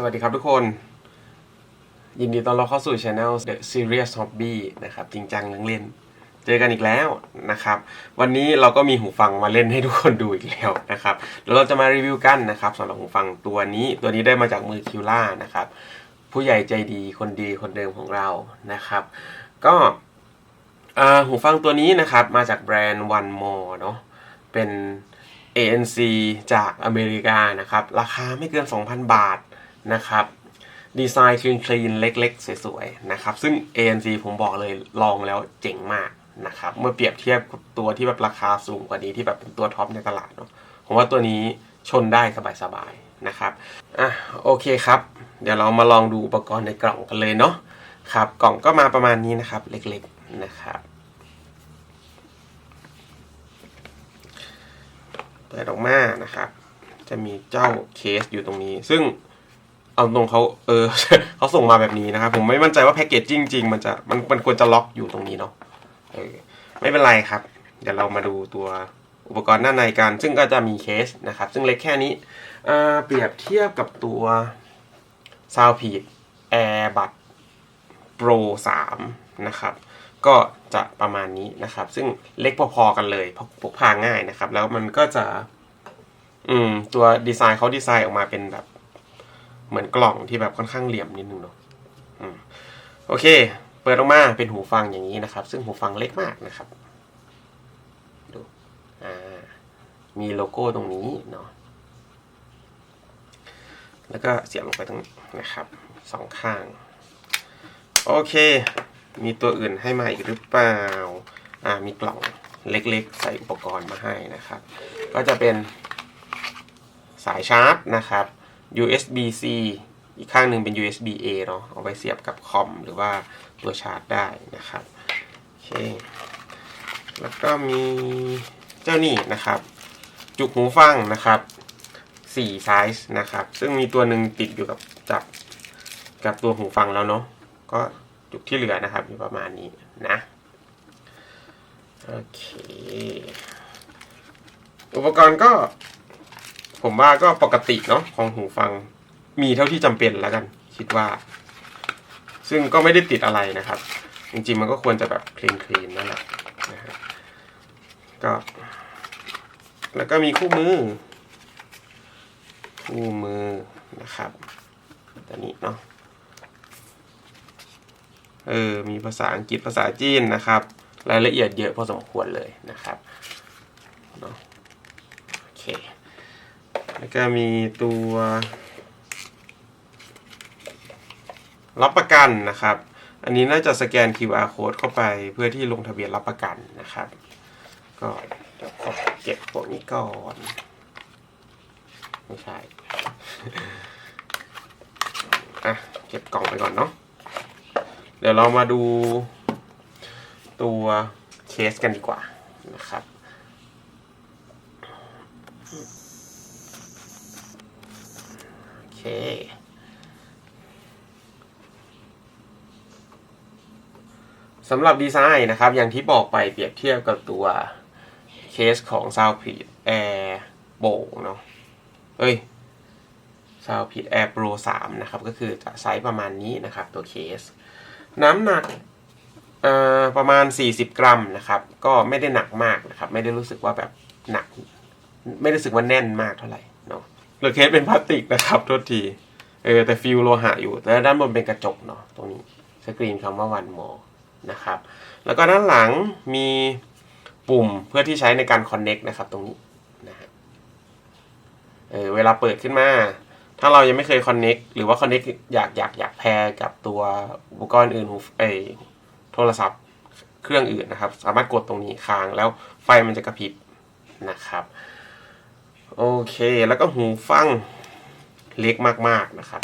สวัสดีครับทุกคน ยินดีต้อนรับเข้าสู่ Channel The Serious Hobby นะครับ จริงจังเรื่องเล่น เจอกันอีกแล้วนะครับ วันนี้เราก็มีหูฟังมาเล่นให้ทุกคนดูอีกแล้วนะครับเดี๋ยวเราจะมารีวิวกันนะครับสำหรับหูฟังตัวนี้ตัวนี้ได้มาจากมือคิวล่านะครับ ผู้ใหญ่ใจดีคนดีคนเดิมของเรานะครับ ก็หูฟังตัวนี้นะครับมาจากแบรนด์ One More เนาะเป็น ANC จากอเมริกานะครับ ราคาไม่เกิน 2,000 บาท นะครับดีไซน์คลีนคลีนเล็กๆ สวยๆนะครับ ซึ่ง ANC ผมบอกเลยลองแล้วเจ๋งมากนะครับ เมื่อเปรียบเทียบกับตัวที่แบบราคาสูงกว่านี้ที่แบบเป็นตัวท็อปในตลาดเนาะผมว่าตัวนี้ชนได้สบายๆนะครับอะโอเคครับ เดี๋ยวเรามาลองดูอุปกรณ์ในกล่องกันเลยเนาะครับกล่องก็มาประมาณนี้นะครับ เล็กๆนะครับเปิดออกมานะครับ จะมีเจ้าเคสอยู่ตรงนี้ ซึ่ง เอาตรงเขาเออเขาส่งมาแบบนี้นะครับ ผมไม่มั่นใจว่าแพ็กเกจจริงๆมันจะมันมันควรจะล็อกอยู่ตรงนี้เนาะเออไม่เป็นไรครับ เดี๋ยวเรามาดูตัวอุปกรณ์ด้านในกัน ซึ่งก็จะมีเคสนะครับ ซึ่งเล็กแค่นี้เปรียบเทียบกับตัว s o u n d p e d Airbud Pro 3นะครับ ก็จะประมาณนี้นะครับ ซึ่งเล็กพอๆกันเลยพกพกพาง่ายนะครับ แล้วมันก็จะ อืม ตัวดีไซน์เขาดีไซน์ออกมาเป็นแบบ เหมือนกล่องที่แบบค่อนข้างเหลี่ยมนิดนึงเนาะโอเค เปิดออกมาเป็นหูฟังอย่างนี้นะครับ ซึ่งหูฟังเล็กมากนะครับดูอ่ามีโลโก้ตรงนี้เนาะแล้วก็เสียบลงไปตรงนี้นะครับสองข้าง โอเค มีตัวอื่นให้มาอีกหรือเปล่าอ่ามีกล่องเล็กๆ ใส่อุปกรณ์มาให้นะครับ ก็จะเป็นสายชาร์จนะครับ USB-C อีกข้างหนึ่งเป็น USB-A เนาะเอาไปเสียบกับคอมหรือว่าตัวชาร์จได้นะครับโอเคแล้วก็มีเจ้านี่นะครับ จุกหูฟังนะครับ4ไซส์นะครับ ซึ่งมีตัวหนึ่งติดอยู่กับจับกับตัวหูฟังแล้วเนาะก็จุกที่เหลือนะครับอยู่ประมาณนี้นะโอเค อุปกรณ์ก็ ผมว่าก็ปกติเนาะของหูฟังมีเท่าที่จำเป็นแล้วกัน คิดว่า ซึ่งก็ไม่ได้ติดอะไรนะครับ จริงๆมันก็ควรจะแบบคลีนคลีนนั่นแหละนะฮะก็ แล้วก็มีคู่มือ คู่มือนะครับตัวนี้เนาะเออมีภาษาอังกฤษภาษาจีนนะครับ รายละเอียดเยอะพอสมควรเลยนะครับเนาะโอเค แล้วก็มีตัว รับประกันนะครับ อันนี้น่าจะสแกน QR code เข้าไปเพื่อที่ลงทะเบียนรับประกันนะครับ ก็เดี๋ยวขอเก็บพวกนี้ก่อนไม่ใช่อะเก็บกล่องไปก่อนเนาะเดี๋ยวเรามาดูตัวเคสกันดีกว่านะครับ โอเค สำหรับดีไซน์นะครับ อย่างที่บอกไปเปรียบเทียบกับตัวเคสของ s o u n d p e d Air b o เนาะเอ้ย s o u n d p e d Air Pro 3นะครับ ก็คือจะไซส์ประมาณนี้นะครับ ตัวเคส น้ำหนักประมาณ 40 กรัมนะครับ ก็ไม่ได้หนักมากนะครับ ไม่ได้รู้สึกว่าแบบหนัก ไม่ได้รู้สึกว่าแน่นมากเท่าไหร่ เนาะหรือเคสเป็นพลาสติกนะครับโทษที เออแต่ฟิลโลหะอยู่ แต่ด้านบนเป็นกระจกเนาะตรงนี้สกรีนคำว่าวันมอนะครับ แล้วก็ด้านหลังมีปุ่มเพื่อที่ใช้ในการคอนเน็กนะครับตรงนี้นะฮะเออเวลาเปิดขึ้นมา ถ้าเรายังไม่เคยคอนเน็กหรือว่าคอนเน็กอยากอยากอยากแพรกับตัวอุปกรณ์อื่นหูเออโทรศัพท์เครื่องอื่นนะครับ สามารถกดตรงนี้ค้างแล้วไฟมันจะกระพริบนะครับ โอเค แล้วก็หูฟังเล็กมากๆนะครับ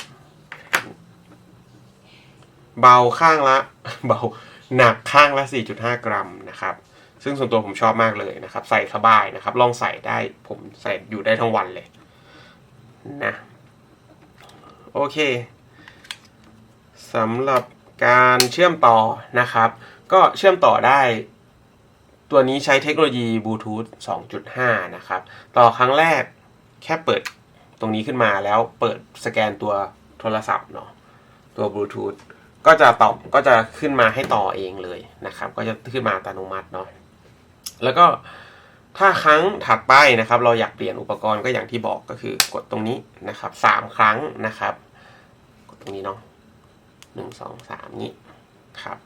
เบาข้างละ เบาหนักข้างละ 4.5 กรัมนะครับ ซึ่งส่วนตัวผมชอบมากเลยนะครับ ใส่สบายนะครับ ลองใส่ได้ผมใส่อยู่ได้ทั้งวันเลยนะ โอเคสำหรับการเชื่อมต่อนะครับ ก็เชื่อมต่อได้ ตัวนี้ใช้เทคโนโลยีบลูทูธ2.5 นะครับ ต่อครั้งแรกแค่เปิดตรงนี้ขึ้นมาแล้วเปิดสแกนตัวโทรศัพท์เนาะตัวบลูทูธก็จะตอบก็จะขึ้นมาให้ต่อเองเลยนะครับ ก็จะขึ้นมาอัตโนมัติเนาะแล้วก็ถ้าครั้งถัดไปนะครับ เราอยากเปลี่ยนอุปกรณ์ก็อย่างที่บอกก็คือกดตรงนี้นะครับสามครั้งนะครับ กดตรงนี้เนาะหนึ่งสองสามนี้ครับ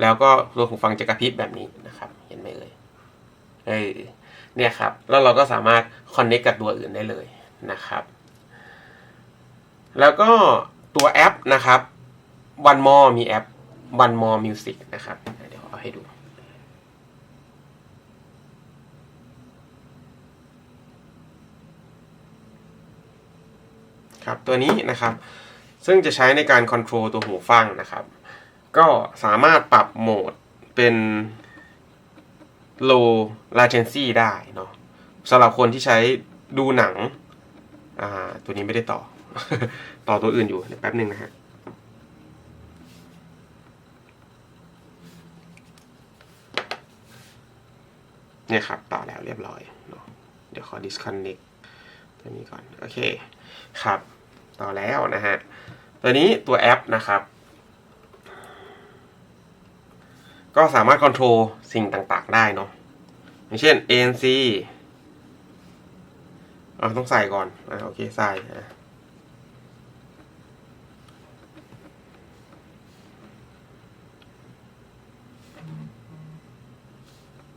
แล้วก็ตัวหูฟังจะกระพริบแบบนี้นะครับ เห็นไหมเอ่ยเออเนี่ยครับ แล้วเราก็สามารถคอนเน c t กับตัวอื่นได้เลยนะครับ แล้วก็ตัวแอปนะครับ One More มีแอป One More Music นะครับ เดี๋ยวเอาให้ดู ครับตัวนี้นะครับ ซึ่งจะใช้ในการคอนโทรลตัวหูฟังนะครับ ก็สามารถปรับโหมดเป็น low latency ได้เนาะสำหรับคนที่ใช้ดูหนัง อ่า ตัวนี้ไม่ได้ต่อ ต่อตัวอื่นอยู่เดี๋ยวแป๊บหนึ่งนะฮะเนี่ยครับ ต่อแล้วเรียบร้อยเนาะเดี๋ยวขอ disconnect ตัวนี้ก่อน โอเค ครับ ต่อแล้วนะฮะ ตัวนี้ตัวแอปนะครับ ก็สามารถคอนโทรลสิ่งต่างๆ ได้เนาะอย่างเช่น ANC อ่าต้องใส่ก่อนอ่าโอเคใส่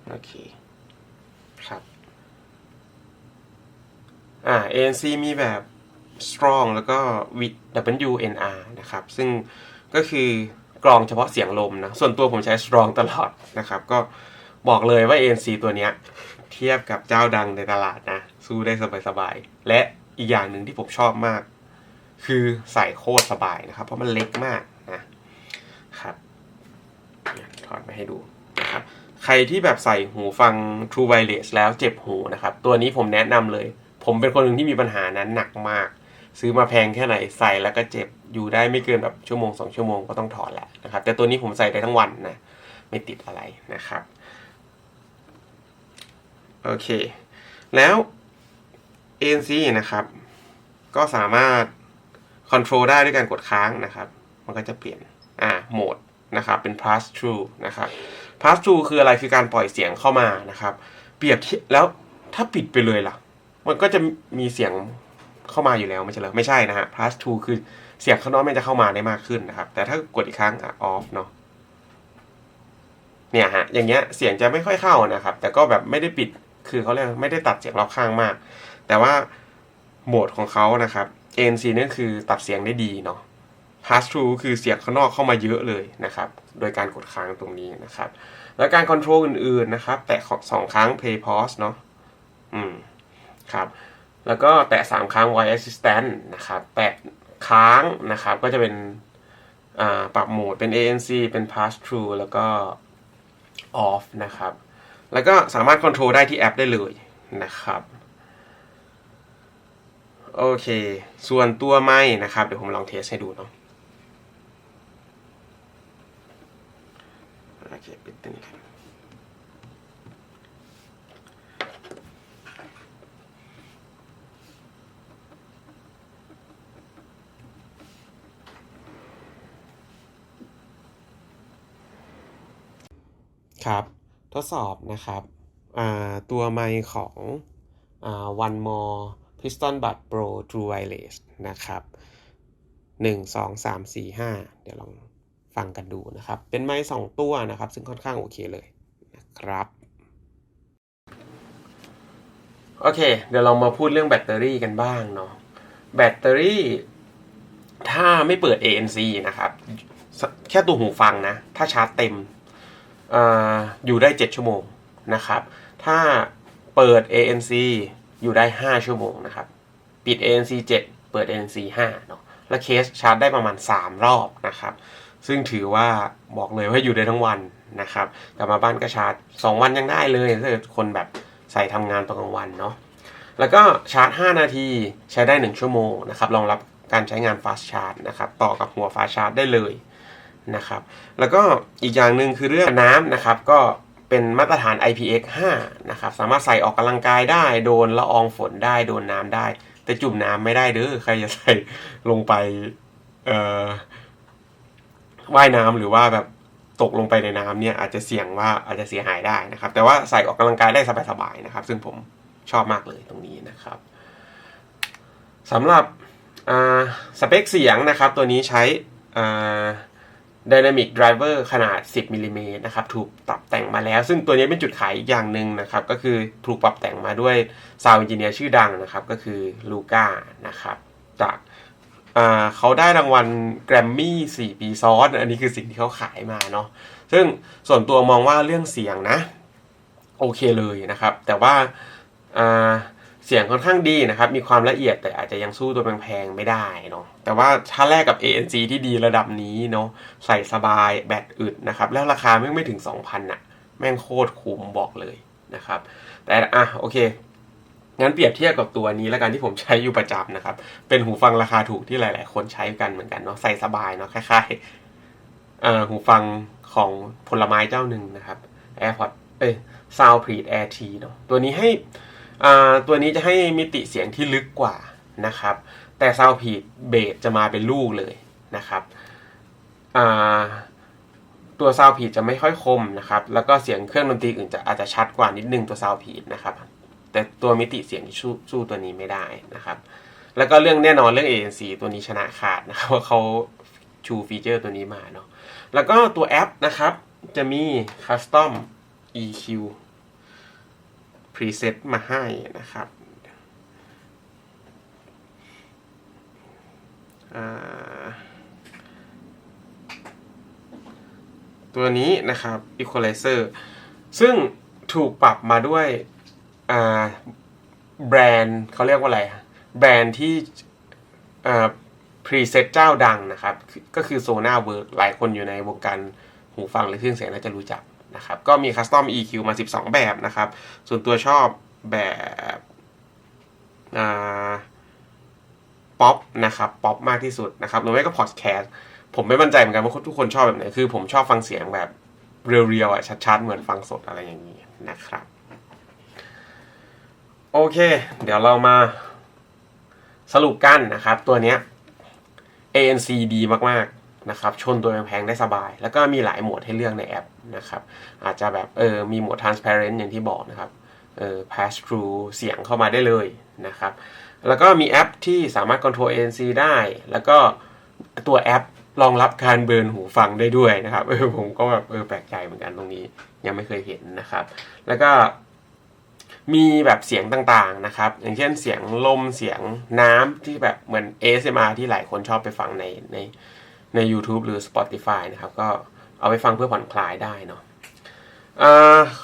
โอเค ครับ อ่า ANC มีแบบ strong แล้วก็ with WNR นะครับ ซึ่งก็คือ กรองเฉพาะเสียงลมนะ ส่วนตัวผมใช้ strong ตลอดนะครับ ก็บอกเลยว่า ANC ตัวเนี้ยเทียบกับเจ้าดังในตลาดนะ สู้ได้สบายๆ และอีกอย่างหนึ่งที่ผมชอบมาก คือใส่โคตรสบายนะครับ เพราะมันเล็กมากนะครับถอดมาให้ดูนะครับ ใครที่แบบใส่หูฟัง True Wireless แล้วเจ็บหูนะครับ ตัวนี้ผมแนะนำเลย ผมเป็นคนหนึ่งที่มีปัญหานั้นหนักมาก ซื้อมาแพงแค่ไหนใส่แล้วก็เจ็บ อยู่ได้ไม่เกินแบบชั่วโมงสองชั่วโมงก็ต้องถอดแหละนะครับ แต่ตัวนี้ผมใส่ได้ทั้งวันนะ ไม่ติดอะไรนะครับ โอเค แล้ว ANC นะครับ ก็สามารถคอนโทรลได้ด้วยการกดค้างนะครับ มันก็จะเปลี่ยน อ่า โหมดนะครับ เป็น pass through นะครับ pass through คืออะไร คือการปล่อยเสียงเข้ามานะครับ เปรียบทียบแล้วถ้าปิดไปเลยล่ะ มันก็จะมีเสียงเข้ามาอยู่แล้วไม่ใช่หรอ ไม่ใช่นะฮะ pass through คือ เสียงข้างนอกมันจะเข้ามาได้มากขึ้นนะครับ แต่ถ้ากดอีกครั้งอะ off เนาะเนี่ยฮะอย่างเงี้ยเสียงจะไม่ค่อยเข้านะครับ แต่ก็แบบไม่ได้ปิดคือเขาเรียกไม่ได้ตัดเสียงรอบข้างมาก แต่ว่าโหมดของเขานะครับ ANC นั่นคือตัดเสียงได้ดีเนาะ pass through คือเสียงข้างนอกเข้ามาเยอะเลยนะครับ โดยการกดค้างตรงนี้นะครับ แล้วการคอนโทรลอื่นๆนะครับ แตะสองครั้ง play pause เนาะอืมครับ แล้วก็แตะสามครั้ง voice assistant นะครับ แตะ ค้างนะครับ ก็จะเป็นปรับโหมดเป็น ANC เป็น pass through แล้วก็ off นะครับ แล้วก็สามารถคอนโทรลได้ที่แอปได้เลยนะครับ โอเค ส่วนตัวไม้นะครับ เดี๋ยวผมลองเทสให้ดูเนาะโอเคปิดตึ้ครับ ครับ ทดสอบนะครับตัวไมค์ของอ One More Piston Bud Pro True Wireless นะครับหนึ่งสองสามสี่ห้าเดี๋ยวลองฟังกันดูนะครับ เป็นไมค์สองตัวนะครับ ซึ่งค่อนข้างโอเคเลยนะครับ โอเค เดี๋ยวเรามาพูดเรื่องแบตเตอรี่กันบ้างเนาะ แบตเตอรี่ ถ้าไม่เปิด ANC นะครับ แค่ตัวหูฟังนะ ถ้าชาร์จเต็ม ออยู่ได้ 7 ชั่วโมงนะครับ ถ้าเปิด ANC อยู่ได้ 5 ชั่วโมงนะครับ ปิด ANC 7 เปิด ANC 5เนาะ และเคสชาร์จได้ประมาณ 3 รอบนะครับ ซึ่งถือว่าบอกเลยว่าอยู่ได้ทั้งวันนะครับ กลับมาบ้านก็ชาร์จ 2 วันยังได้เลยถ้าเกิดคนแบบใส่ทำงานตอนกลางวันเนาะ แล้วก็ชาร์จ 5 นาทีใช้ได้ 1 ชั่วโมงนะครับ รองรับการใช้งาน fast charge นะครับ ต่อกับหัว fast charge ได้เลย นะครับ แล้วก็อีกอย่างหนึ่งคือเรื่องน้ำนะครับก็เป็นมาตรฐาน IPX5 นะครับสามารถใส่ออกกำลังกายได้ โดนละอองฝนได้โดนน้ำได้ แต่จุ่มน้ำไม่ได้เด้อใครจะใส่ลงไปเอ่อว่ายน้ำหรือว่าแบบตกลงไปในน้ำเนี่ยอาจจะเสี่ยงว่าอาจจะเสียหายได้นะครับ แต่ว่าใส่ออกกำลังกายได้สบายๆนะครับ ซึ่งผมชอบมากเลยตรงนี้นะครับสำหรับสเปคเสียงนะครับ ตัวนี้ใช้ Dynamic Driver ขนาด 10มิลลิเมตรนะครับถูกปรับแต่งมาแล้ว ซึ่งตัวนี้เป็นจุดขายอีกอย่างหนึ่งนะครับ ก็คือถูกปรับแต่งมาด้วยซาวด์เอนจิเนียร์ชื่อดังนะครับ ก็คือลูก้านะครับจากเขาได้รางวัลแกรมมี่4 ปีซ้อน อันนี้คือสิ่งที่เขาขายมาเนาะซึ่งส่วนตัวมองว่าเรื่องเสียงนะ โอเคเลยนะครับ แต่ว่า เสียงค่อนข้างดีนะครับ มีความละเอียดแต่อาจจะยังสู้ตัวแพงๆไม่ได้เนาะ แต่ว่าถ้าแลกกับ ANC ที่ดีระดับนี้เนาะ ใส่สบายแบตอึดนะครับ แล้วราคาไม่ไม่ถึง 2,000อะแม่งโคตรคุ้มบอกเลยนะครับ แต่อะโอเค งั้นเปรียบเทียบกับตัวนี้แล้วกันที่ผมใช้อยู่ประจำนะครับ เป็นหูฟังราคาถูกที่หลายๆ คนใช้กันเหมือนกันเนาะ ใส่สบายเนาะคล้ายๆหูฟังของผลไม้เจ้าหนึ่งนะครับ AirPods เอ้ย Soundproof Air T เนาะ ตัวนี้ให้ ตัวนี้จะให้มิติเสียงที่ลึกกว่านะครับ แต่ซาวพีดเบสจะมาเป็นลูกเลยนะครับตัวซาวพีดจะไม่ค่อยคมนะครับ แล้วก็เสียงเครื่องดนตรีอื่นจะอาจจะชัดกว่านิดนึงตัวซาวพีดนะครับ แต่ตัวมิติเสียงสู้สู้ตัวนี้ไม่ได้นะครับ แล้วก็เรื่องแน่นอนเรื่อง ANC ตัวนี้ชนะขาดนะครับว่าเขาชูฟีเจอร์ตัวนี้มาเนาะ แล้วก็ตัวแอปนะครับจะมี Custom EQ พรีเซตมาให้นะครับตัวนี้นะครับ Equalizer ซึ่งถูกปรับมาด้วยแบรนด์เขาเรียกว่าอะไร แบรนด์ที่พรีเซตเจ้าดังนะครับ ก็คือ s o n a w o r k หลายคนอยู่ในวงการหูฟังหรือเครื่องเสียงน่าจะรู้จัก นะครับก็มีคัสตอม EQ มา 12 แบบนะครับ ส่วนตัวชอบแบบป๊อปนะครับป๊อปมากที่สุดนะครับหรือไม่ก็พอดแคสต์ผมไม่มั่นใจเหมือนกันว่าทุกคนชอบแบบไหนคือผมชอบฟังเสียงแบบเรียวๆอะชัดๆ เหมือนฟังสดอะไรอย่างนี้นะครับ โอเค เดี๋ยวเรามาสรุปกันนะครับ ตัวเนี้ย ANC ดีมาก นะครับชนตัวแพงได้สบาย แล้วก็มีหลายโหมดให้เลือกในแอปนะครับอาจจะแบบเออมีโหมด transparent อย่างที่บอกนะครับเออ pass through เสียงเข้ามาได้เลยนะครับแล้วก็มีแอปที่สามารถ control ANC ได้ แล้วก็ตัวแอปรองรับการเบิร์นหูฟังได้ด้วยนะครับเออผมก็แบบเออแปลกใจเหมือนกันตรงนี้ยังไม่เคยเห็นนะครับ แล้วก็มีแบบเสียงต่างๆนะครับ อย่างเช่นเสียงลมเสียงน้ำที่แบบเหมือน ASMR ที่หลายคนชอบไปฟังในใน ใน YouTube หรือ Spotify นะครับ ก็เอาไปฟังเพื่อผ่อนคลายได้เนาะ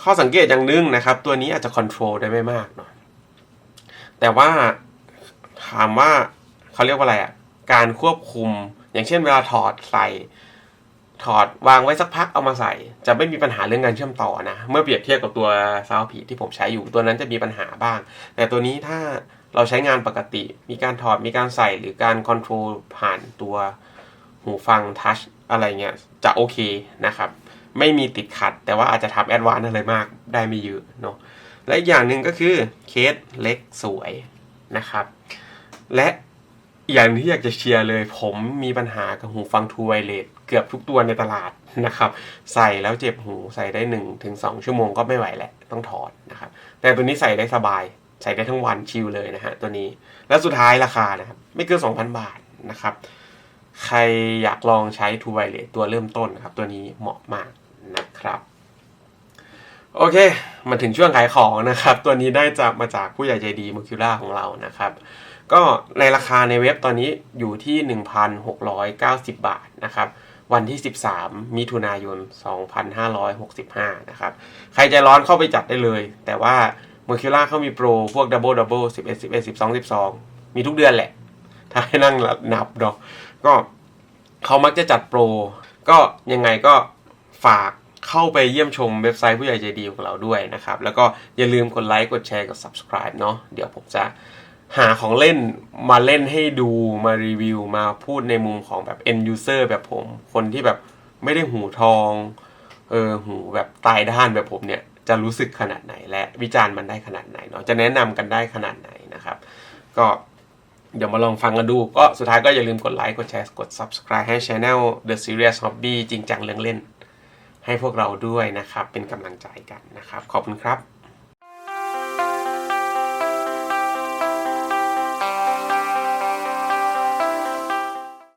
ข้อสังเกตอย่างนึงนะครับ ตัวนี้อาจจะคอนโทรลได้ไม่มากเนาะแต่ว่าถามว่าเขาเรียกว่าอะไรอะ่ะ การควบคุม อย่างเช่นเวลาถอดใส่ ถอดวางไว้สักพักเอามาใส่ จะไม่มีปัญหาเรื่องการเชื่อมต่อนะ เมื่อเปรียบเทียบกับตัวซาวพีที่ผมใช้อยู่ตัวนั้นจะมีปัญหาบ้าง แต่ตัวนี้ถ้าเราใช้งานปกติ มีการถอดมีการใส่หรือการคอนโทรลผ่านตัว หูฟังทัชอะไรเงี้ยจะโอเคนะครับ ไม่มีติดขัด แต่ว่าอาจจะทำแอดวานซ์อะไรมากได้ไม่เยอะเนาะและอีกอย่างหนึ่งก็คือเคสเล็กสวยนะครับ และอย่างที่อยากจะเชียร์เลย ผมมีปัญหากับหูฟังทูไวเลสเกือบทุกตัวในตลาดนะครับ ใส่แล้วเจ็บหูใส่ได้1นถึงสชั่วโมงก็ไม่ไหวแหละต้องถอดนะครับ แต่ตัวนี้ใส่ได้สบาย ใส่ได้ทั้งวันชิลเลยนะฮะตัวนี้ แล้วสุดท้ายราคานะครับ ไม่เกิน 2,000 บาทนะครับ ใครอยากลองใช้ t ูไวเล e ตัวเริ่มต้นนะครับ ตัวนี้เหมาะมากนะครับ โอเค มาถึงช่วงขายของนะครับ ตัวนี้ได้จากมาจากผู้ใหญ่ใจดีมูคิล่าของเรานะครับ ก็ในราคาในเว็บตอนนี้อยู่ที่ 1,690 บาทนะครับวันที่ 13 มิถุนายน 2565 นะครับ ใครใจร้อนเข้าไปจัดได้เลย แต่ว่าโมคิล่าเขามีโปร พวกดับเบิลดับเบิล11 11 12 12 มีทุกเดือนแหละ ถ้าให้นั่งนับเนาะ ก็เขามักจะจัดโปร ก็ยังไงก็ฝากเข้าไปเยี่ยมชมเว็บไซต์ผู้ใหญ่ใจดีของเราด้วยนะครับ แล้วก็อย่าลืมกดไลค์กดแชร์กด subscribe เนาะเดี๋ยวผมจะหาของเล่นมาเล่นให้ดูมารีวิวมาพูดในมุมของแบบ end user แบบผม คนที่แบบไม่ได้หูทองเออหูแบบตายด้านแบบผมเนี่ยจะรู้สึกขนาดไหนและวิจารณ์มันได้ขนาดไหนเนาะจะแนะนำกันได้ขนาดไหนนะครับ ก็ เดี๋ยวมาลองฟังกันดู ก็สุดท้ายก็อย่าลืมกดไลค์ กดแชร์ กด subscribe ให้ Channel The Serious Hobby จริงจังเรื่องเล่น ให้พวกเราด้วยนะครับ เป็นกำลังใจกันนะครับ ขอบคุณครับ